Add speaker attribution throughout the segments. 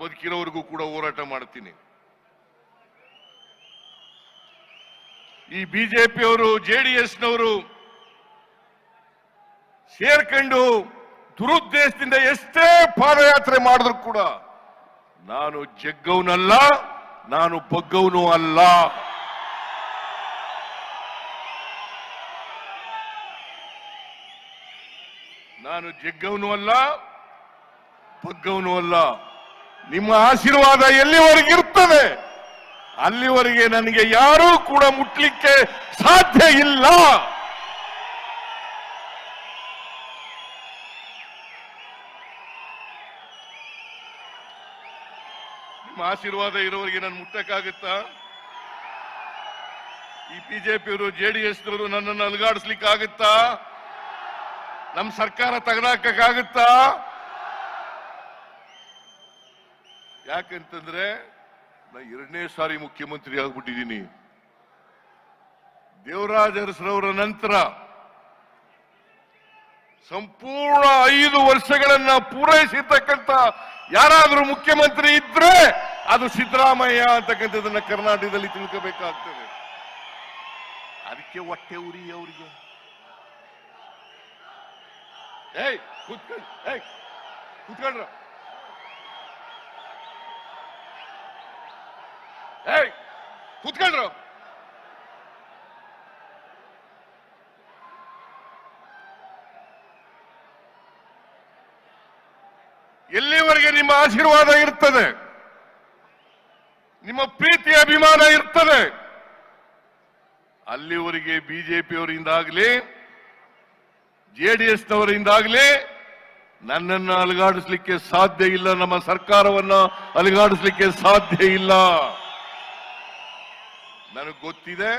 Speaker 1: ಬದುಕಿರೋವರೆಗೂ ಕೂಡ ಹೋರಾಟ ಮಾಡ್ತೀನಿ. ಈ ಬಿಜೆಪಿಯವರು ಜೆಡಿಎಸ್ನವರು ಸೇರ್ಕೊಂಡು ದುರುದ್ದೇಶದಿಂದ ಎಷ್ಟೇ ಪಾದಯಾತ್ರೆ ಮಾಡಿದ್ರು ಕೂಡ ನಾನು ಜಗ್ಗವನಲ್ಲ, ನಾನು ಬಗ್ಗವನು ಅಲ್ಲ. ನಾನು ಜಗ್ಗವನು ಅಲ್ಲ, ಬಗ್ಗವನು ಅಲ್ಲ. ನಿಮ್ಮ ಆಶೀರ್ವಾದ ಎಲ್ಲಿವರೆಗೆ ಇರ್ತದೆ? ಅಲ್ಲಿವರೆಗೆ ನನಗೆ ಯಾರೂ ಕೂಡ ಮುಟ್ಲಿಕ್ಕೆ ಸಾಧ್ಯ ಇಲ್ಲ. ನಿಮ್ಮ ಆಶೀರ್ವಾದ ಇರೋರಿಗೆ ನಾನು ಮುಟ್ಟಕ್ಕಾಗುತ್ತಾ? ಈ ಬಿಜೆಪಿಯವರು, ಜೆಡಿಎಸ್ನವರು ನನ್ನನ್ನು ಅಲುಗಾಡಿಸ್ಲಿಕ್ಕಾಗುತ್ತಾ? ನಮ್ಮ ಸರ್ಕಾರ ತೆಗೆದಾಕಕ್ಕಾಗುತ್ತಾ? ಯಾಕಂತಂದ್ರೆ ನಾ ಎರಡನೇ ಸಾರಿ ಮುಖ್ಯಮಂತ್ರಿ ಆಗ್ಬಿಟ್ಟಿದ್ದೀನಿ. ದೇವರಾಜ ಅರಸರವರ ನಂತರ ಸಂಪೂರ್ಣ ಐದು ವರ್ಷಗಳನ್ನ ಪೂರೈಸಿರ್ತಕ್ಕಂಥ ಯಾರಾದರೂ ಮುಖ್ಯಮಂತ್ರಿ ಇದ್ರೆ ಅದು ಸಿದ್ದರಾಮಯ್ಯ ಅಂತಕ್ಕಂಥದ್ದನ್ನ ಕರ್ನಾಟಕದಲ್ಲಿ ತಿಳ್ಕೋಬೇಕಾಗ್ತದೆ. ಅದಕ್ಕೆ ಹೊಟ್ಟೆ ಉರಿ ಅವರಿಗೆ. ಏಯ್ ಕೂತ್ಕೊಳ್ರ ಏಯ್ ಕೂತ್ಕೊಳ್ರು ಎಲ್ಲಿವರೆಗೆ ನಿಮ್ಮ ಆಶೀರ್ವಾದ ಇರ್ತದೆ? ನಿಮ್ಮ ಪ್ರೀತಿ ಅಭಿಮಾನ ಇರ್ತದೆ? ಅಲ್ಲಿವರೆಗೆ ಬಿಜೆಪಿಯವರಿಂದಾಗಲಿ ಜೆಡಿಎಸ್ನವರಿಂದಾಗಲಿ ನನ್ನನ್ನು ಅಲುಗಾಡಿಸ್ಲಿಕ್ಕೆ ಸಾಧ್ಯ ಇಲ್ಲ, ನಮ್ಮ ಸರ್ಕಾರವನ್ನು ಅಲುಗಾಡಿಸ್ಲಿಕ್ಕೆ ಸಾಧ್ಯ ಇಲ್ಲ. ನನಗೆ ಗೊತ್ತಿದೆ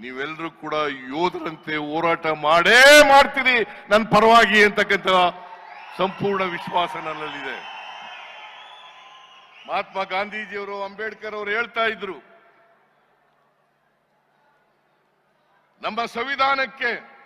Speaker 1: ನೀವೆಲ್ಲರೂ ಕೂಡ ಯೋಧರಂತೆ ಹೋರಾಟ ಮಾಡೇ ಮಾಡ್ತೀರಿ. ನನ್ನ ಪರವಾಗಿ ಅಂತಕ್ಕಂಥ ಸಂಪೂರ್ಣ ವಿಶ್ವಾಸ ನನ್ನಲ್ಲಿದೆ. ಮಹಾತ್ಮ ಗಾಂಧೀಜಿಯವರು, ಅಂಬೇಡ್ಕರ್ ಅವರು ಹೇಳ್ತಾ ಇದ್ರು, ನಮ್ಮ ಸಂವಿಧಾನಕ್ಕೆ